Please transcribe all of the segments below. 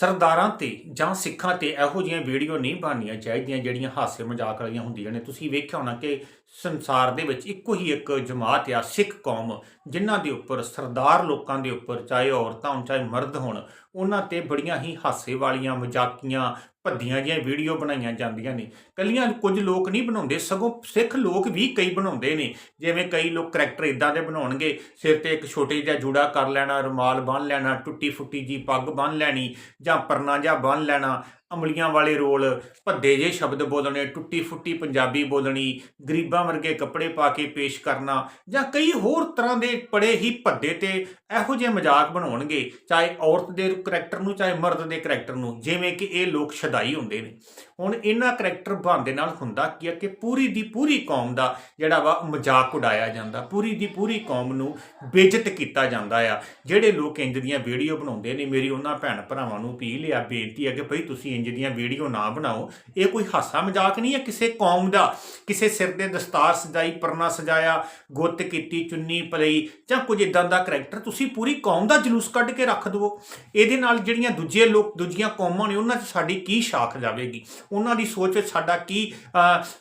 ਸਰਦਾਰਾਂ ਤੇ ਜਾਂ ਸਿੱਖਾਂ ਤੇ ਇਹੋ ਜਿਹੀਆਂ ਵੀਡੀਓ ਨਹੀਂ ਬਣਨੀਆਂ ਚਾਹੀਦੀਆਂ ਜਿਹੜੀਆਂ ਹਾਸੇ ਮਜ਼ਾਕ ਵਾਲੀਆਂ ਹੁੰਦੀਆਂ ਨੇ। ਤੁਸੀਂ ਵੇਖਿਆ ਹੋਣਾ ਕਿ ਸੰਸਾਰ ਦੇ ਵਿੱਚ ਇੱਕੋ ਹੀ ਇੱਕ ਜਮਾਤ ਆ, ਸਿੱਖ ਕੌਮ, ਜਿਨ੍ਹਾਂ ਦੇ ਉੱਪਰ, ਸਰਦਾਰ ਲੋਕਾਂ ਦੇ ਉੱਪਰ, ਚਾਹੇ ਔਰਤਾਂ ਹੋਣ, ਚਾਹੇ ਮਰਦ ਹੋਣ, ਉਹਨਾਂ ਤੇ ਬੜੀਆਂ ਹੀ ਹਾਸੇ ਵਾਲੀਆਂ, ਮਜ਼ਾਕੀਆਂ ਭੱਦੀਆਂ ਜਿਹੀਆਂ ਵੀਡੀਓ ਬਣਾਈਆਂ ਜਾਂਦੀਆਂ ਨੇ। ਕੱਲੀਆਂ ਕੁਝ ਲੋਕ ਨਹੀਂ ਬਣਾਉਂਦੇ, ਸਗੋਂ ਸਿੱਖ ਲੋਕ ਵੀ ਕਈ ਬਣਾਉਂਦੇ ਨੇ। ਜਿਵੇਂ ਕਈ ਲੋਕ ਕਰੈਕਟਰ ਇਦਾਂ ਦੇ ਬਣਾਉਣਗੇ, ਸਿਰ ਤੇ ਇੱਕ ਛੋਟੇ ਜਿਹਾ ਜੂੜਾ ਕਰ ਲੈਣਾ, ਰੁਮਾਲ ਬੰਨ ਲੈਣਾ ਟੁੱਟੀ ਫੁੱਟੀ ਜੀ ਪੱਗ ਬੰਨ ਲੈਣੀ ਜਾਂ ਪਰਨਾ ਜਿਹਾ ਬੰਨ ਲੈਣਾ ਅਮਲੀਆਂ ਵਾਲੇ ਰੋਲ, ਭੱਦੇ ਜੇ ਸ਼ਬਦ ਬੋਲਣੇ, ਟੁੱਟੀ ਫੁੱਟੀ ਪੰਜਾਬੀ ਬੋਲਣੀ, ਗਰੀਬਾਂ ਵਰਗੇ ਕੱਪੜੇ ਪਾ ਕੇ ਪੇਸ਼ ਕਰਨਾ ਜਾਂ ਕਈ ਹੋਰ ਤਰ੍ਹਾਂ ਦੇ ਬੜੇ ਹੀ ਭੱਦੇ ਤੇ ਇਹੋ ਜਿਹੇ ਮਜ਼ਾਕ ਬਣਾਉਣਗੇ, ਚਾਹੇ ਔਰਤ ਦੇ ਕਰੈਕਟਰ ਨੂੰ, ਚਾਹੇ ਮਰਦ ਦੇ ਕਰੈਕਟਰ ਨੂੰ, ਜਿਵੇਂ ਕਿ ਇਹ ਲੋਕ ਸ਼ਦਾਈ ਹੁੰਦੇ ਨੇ। ਹੁਣ ਇਹਨਾਂ ਕਰੈਕਟਰ ਬਣਦੇ ਨਾਲ ਹੁੰਦਾ ਕੀ ਹੈ ਕਿ ਪੂਰੀ ਦੀ ਪੂਰੀ ਕੌਮ ਦਾ ਜਿਹੜਾ ਵਾ ਮਜ਼ਾਕ ਉਡਾਇਆ ਜਾਂਦਾ, ਪੂਰੀ ਦੀ ਪੂਰੀ ਕੌਮ ਨੂੰ ਬੇਇੱਜ਼ਤ ਕੀਤਾ ਜਾਂਦਾ ਆ। ਜਿਹੜੇ ਲੋਕ ਇੰਜ ਦੀਆਂ ਵੀਡੀਓ ਬਣਾਉਂਦੇ ਨੇ, ਮੇਰੀ ਉਹਨਾਂ ਭੈਣ ਭਰਾਵਾਂ ਨੂੰ ਅਪੀਲ ਆ ਬੇਨਤੀ ਹੈ ਕਿ ਭਈ ਤੁਸੀਂ ਇੰਜ ਦੀਆਂ ਵੀਡੀਓ ਨਾ ਬਣਾਓ, ਇਹ ਕੋਈ ਹਾਸਾ ਮਜ਼ਾਕ ਨਹੀਂ ਹੈ? ਕਿਸੇ ਕੌਮ ਦਾ, ਕਿਸੇ ਸਿਰ ਦੇ ਦਸਤਾਰ ਸਜਾਈ, ਪਰਨਾ ਸਜਾਇਆ, ਗੁੱਤ ਕੀਤੀ, ਚੁੰਨੀ ਪਲਈ ਜਾਂ ਕੁਝ ਇਦਾਂ ਦਾ ਕਰੈਕਟਰ ਤੁਸੀਂ ਪੂਰੀ ਕੌਮ ਦਾ ਜਲੂਸ ਕੱਢ ਕੇ ਰੱਖ ਦਿਓ ਇਹਦੇ ਨਾਲ ਜਿਹੜੀਆਂ ਦੂਜੇ ਲੋਕ, ਦੂਜੀਆਂ ਕੌਮਾਂ ਨੇ, ਉਹਨਾਂ 'ਚ ਸਾਡੀ ਕੀ ਸ਼ਾਖ ਜਾਵੇਗੀ? ਉਹਨਾਂ ਦੀ ਸੋਚ ਵਿੱਚ ਸਾਡਾ ਕੀ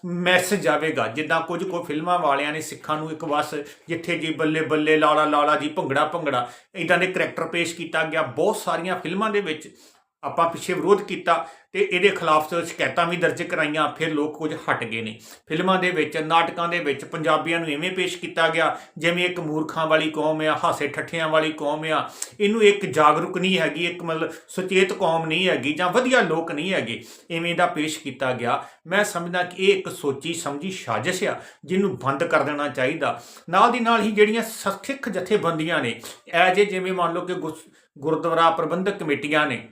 ਮੈਸੇਜ ਜਾਵੇਗਾ? ਜਿੱਦਾਂ ਕੁਝ ਕੋ ਫਿਲਮਾਂ ਵਾਲਿਆਂ ਨੇ ਸਿੱਖਾਂ ਨੂੰ ਇੱਕ ਬਸ ਜਿੱਥੇ ਜੀ ਬੱਲੇ ਬੱਲੇ, ਲਾਲਾ ਲਾਲਾ ਜੀ, ਭੰਗੜਾ ਭੰਗੜਾ ਇਦਾਂ ਦੇ ਕਰੈਕਟਰ ਪੇਸ਼ ਕੀਤਾ ਗਿਆ। ਬਹੁਤ ਸਾਰੀਆਂ ਫਿਲਮਾਂ ਦੇ ਵਿੱਚ ਆਪਾਂ ਪਿੱਛੇ ਵਿਰੋਧ ਕੀਤਾ ਤੇ ਇਹਦੇ ਖਿਲਾਫ ਸ਼ਿਕਾਇਤਾਂ ਵੀ ਦਰਜ ਕਰਾਈਆਂ, ਫਿਰ ਲੋਕ ਕੁਝ ਹਟ ਗਏ ਨੇ। ਫਿਲਮਾਂ ਦੇ ਵਿੱਚ, ਨਾਟਕਾਂ ਦੇ ਵਿੱਚ ਪੰਜਾਬੀਆਂ ਨੂੰ ਐਵੇਂ ਪੇਸ਼ ਕੀਤਾ ਗਿਆ ਜਿਵੇਂ ਇੱਕ ਮੂਰਖਾਂ ਵਾਲੀ ਕੌਮ ਆ, ਹਾਸੇ ਠੱਠਿਆਂ ਵਾਲੀ ਕੌਮ ਆ। ਇਹਨੂੰ ਇੱਕ ਜਾਗਰੂਕ ਨਹੀਂ ਹੈਗੀ, ਇੱਕ ਮਤਲਬ ਸੁਚੇਤ ਕੌਮ ਨਹੀਂ ਹੈਗੀ ਜਾਂ ਵਧੀਆ ਲੋਕ ਨਹੀਂ ਹੈਗੇ ਐਵੇਂ ਦਾ ਪੇਸ਼ ਕੀਤਾ ਗਿਆ। ਮੈਂ ਸਮਝਦਾ ਕਿ ਇਹ ਇੱਕ ਸੋਚੀ ਸਮਝੀ ਸਾਜ਼ਿਸ਼ ਆ, ਜਿਹਨੂੰ ਬੰਦ ਕਰ ਦੇਣਾ ਚਾਹੀਦਾ। ਨਾਲ ਦੀ ਨਾਲ ਹੀ ਜਿਹੜੀਆਂ ਸਿੱਖ ਜਥੇਬੰਦੀਆਂ ਨੇ ਐ ਜੇ ਜਿਵੇਂ ਮੰਨ ਲਓ ਕਿ ਗੁਰ- ਗੁਰਦੁਆਰਾ ਪ੍ਰਬੰਧਕ ਕਮੇਟੀਆਂ ਨੇ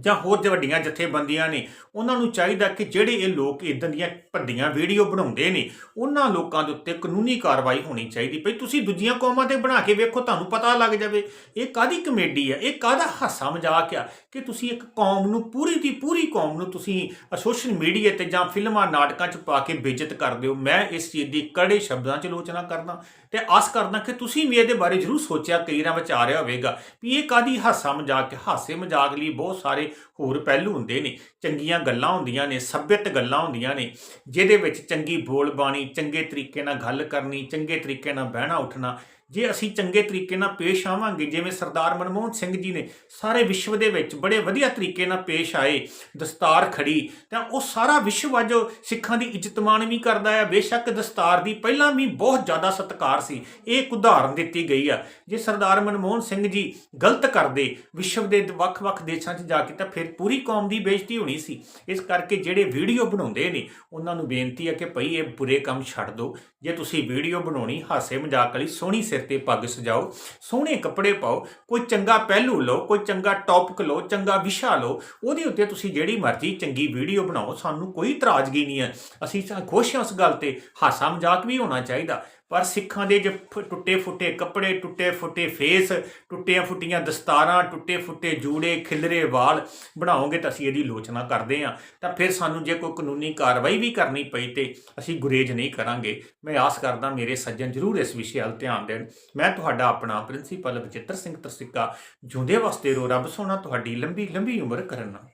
ਜਾਂ ਹੋਰ ਵੱਡੀਆਂ ਜਥੇਬੰਦੀਆਂ ਨੇ, ਉਹਨਾਂ ਨੂੰ ਚਾਹੀਦਾ ਕਿ ਜਿਹੜੇ ਇਹ ਲੋਕ ਇਦਾਂ ਦੀਆਂ ਭੱਡੀਆਂ ਵੀਡੀਓ ਬਣਾਉਂਦੇ ਨੇ, ਉਹਨਾਂ ਲੋਕਾਂ ਦੇ ਉੱਤੇ ਕਾਨੂੰਨੀ ਕਾਰਵਾਈ ਹੋਣੀ ਚਾਹੀਦੀ। ਭਈ ਤੁਸੀਂ ਦੂਜੀਆਂ ਕੌਮਾਂ ਤੇ ਬਣਾ ਕੇ ਵੇਖੋ, ਤੁਹਾਨੂੰ ਪਤਾ ਲੱਗ ਜਾਵੇ, ਇਹ ਕਾਦੀ ਕਮੇਡੀ ਆ, ਇਹ ਕਾਦਾ ਹਾਸਾ ਮਜ਼ਾਕ ਆ ਕਿ ਤੁਸੀਂ ਇੱਕ ਕੌਮ ਨੂੰ ਪੂਰੀ ਦੀ ਪੂਰੀ ਕੌਮ ਨੂੰ ਤੁਸੀਂ ਸੋਸ਼ਲ ਮੀਡੀਆ ਤੇ ਜਾਂ ਫਿਲਮਾਂ, ਨਾਟਕਾਂ 'ਚ ਪਾ ਕੇ ਬੇਇੱਜ਼ਤ ਕਰਦੇ ਹੋ। ਮੈਂ ਇਸ ਚੀਜ਼ ਦੀ ਕੜੇ ਸ਼ਬਦਾਂ 'ਚ ਆਲੋਚਨਾ ਕਰਦਾ। ਤੇ ਆਸ ਕਰਦਾ ਕਿ ਤੁਸੀਂ ਵੀ ਇਹਦੇ ਬਾਰੇ ਜ਼ਰੂਰ ਸੋਚਿਆ, ਕਈ ਰਾਂ ਵਿੱਚ ਆ ਰਿਹਾ ਹੋਵੇਗਾ ਵੀ ਇਹ ਕਾਦੀ ਹਾਸਾ ਮਜ਼ਾਕ ਹਾਸੇ ਮਜ਼ਾਕ ਲਈ ਬਹੁਤ ਸਾਰੇ ਹੋਰ ਪਹਿਲੂ ਹੁੰਦੇ ਨੇ, ਚੰਗੀਆਂ ਗੱਲਾਂ ਹੁੰਦੀਆਂ ਨੇ, ਸੱਭਿਅਤ ਗੱਲਾਂ ਹੁੰਦੀਆਂ ਨੇ, ਜਿਹਦੇ ਵਿੱਚ ਚੰਗੀ ਬੋਲ ਬਾਣੀ ਚੰਗੇ ਤਰੀਕੇ ਨਾਲ ਗੱਲ ਕਰਨੀ, ਚੰਗੇ ਤਰੀਕੇ ਨਾਲ ਬਹਿਣਾ ਉੱਠਣਾ ਜੇ ਅਸੀਂ ਚੰਗੇ ਤਰੀਕੇ ਨਾਲ ਪੇਸ਼ ਆਵਾਂਗੇ, ਜਿਵੇਂ ਸਰਦਾਰ ਮਨਮੋਹਨ ਸਿੰਘ ਜੀ ਨੇ ਸਾਰੇ ਵਿਸ਼ਵ ਦੇ ਵਿੱਚ ਬੜੇ ਵਧੀਆ ਤਰੀਕੇ ਨਾਲ ਪੇਸ਼ ਆਏ, ਦਸਤਾਰ ਖੜੀ ਤਾਂ ਉਹ ਸਾਰਾ ਵਿਸ਼ਵ ਅੱਜ ਸਿੱਖਾਂ ਦੀ ਇੱਜ਼ਤਮਾਨ ਵੀ ਕਰਦਾ ਹੈ। ਬੇਸ਼ੱਕ ਦਸਤਾਰ ਦੀ ਪਹਿਲਾਂ ਵੀ ਬਹੁਤ ਜ਼ਿਆਦਾ ਸਤਿਕਾਰ ਸੀ। ਇਹ ਇੱਕ ਉਦਾਹਰਨ ਦਿੱਤੀ ਗਈ ਆ। ਜੇ ਸਰਦਾਰ ਮਨਮੋਹਨ ਸਿੰਘ ਜੀ ਗਲਤ ਕਰਦੇ, ਵਿਸ਼ਵ ਦੇ ਵੱਖ-ਵੱਖ ਦੇਸ਼ਾਂ 'ਚ ਜਾ ਕੇ, ਤਾਂ ਫਿਰ ਪੂਰੀ ਕੌਮ ਦੀ ਬੇਇੱਜ਼ਤੀ ਹੋਣੀ ਸੀ। ਇਸ ਕਰਕੇ ਜਿਹੜੇ ਵੀਡੀਓ ਬਣਾਉਂਦੇ ਨੇ, ਉਹਨਾਂ ਨੂੰ ਬੇਨਤੀ ਹੈ ਕਿ ਭਈ ਇਹ ਬੁਰੇ ਕੰਮ ਛੱਡ ਦਿਓ। ਜੇ ਤੁਸੀਂ ਵੀਡੀਓ ਬਣਾਉਣੀ ਹਾਸੇ ਮਜ਼ਾਕ ਵਾਲੀ ਸੋਹਣੀ ਸਿਰ ਤੇ ਪੱਗ ਸਜਾਓ, ਸੋਹਣੇ ਕੱਪੜੇ ਪਾਓ, ਕੋਈ ਚੰਗਾ ਪਹਿਲੂ ਲਓ, ਕੋਈ ਚੰਗਾ ਟੌਪਿਕ ਲਓ, ਚੰਗਾ ਵਿਸ਼ਾ ਲਓ, ਉਹਦੇ ਉੱਤੇ ਤੁਸੀਂ ਜਿਹੜੀ ਮਰਜ਼ੀ ਚੰਗੀ ਵੀਡੀਓ ਬਣਾਓ, ਸਾਨੂੰ ਕੋਈ ਇਤਰਾਜ਼ਗੀ ਨਹੀਂ ਹੈ। ਅਸੀਂ ਤਾਂ ਖੁਸ਼ ਹਾਂ ਉਸ ਗੱਲ ਤੇ, ਹਾਸਾ ਮਜ਼ਾਕ ਵੀ ਹੋਣਾ ਚਾਹੀਦਾ। ਪਰ ਸਿੱਖਾਂ ਦੇ ਜੇ ਫ- ਟੁੱਟੇ ਫੁੱਟੇ ਕੱਪੜੇ, ਟੁੱਟੇ ਫੁੱਟੇ ਫੇਸ ਟੁੱਟੀਆਂ ਫੁੱਟੀਆਂ ਦਸਤਾਰਾਂ, ਟੁੱਟੇ ਫੁੱਟੇ ਜੂੜੇ, ਖਿਲਰੇ ਵਾਲ ਬਣਾਓਗੇ ਤਾਂ ਅਸੀਂ ਇਹਦੀ ਲੋਚਨਾ ਕਰਦੇ ਹਾਂ। ਤਾਂ ਫਿਰ ਸਾਨੂੰ ਜੇ ਕੋਈ ਕਾਨੂੰਨੀ ਕਾਰਵਾਈ ਵੀ ਕਰਨੀ ਪਈ ਤੇ ਅਸੀਂ ਗੁਰੇਜ ਨਹੀਂ ਕਰਾਂਗੇ। ਮੈਂ ਆਸ ਕਰਦਾ ਮੇਰੇ ਸੱਜਣ ਜ਼ਰੂਰ ਇਸ ਵਿਸ਼ੇ ਵੱਲ ਧਿਆਨ ਦੇਣ। ਮੈਂ ਤੁਹਾਡਾ ਆਪਣਾ ਪ੍ਰਿੰਸੀਪਲ ਬਚਿੱਤਰ ਸਿੰਘ ਤਰਸਿੱਕਾ ਜੁੰਦੇ ਵਾਸਤੇ ਰੋ ਰੱਬ ਸੋਨਾ ਤੁਹਾਡੀ ਲੰਬੀ ਲੰਬੀ ਉਮਰ ਕਰਨਾ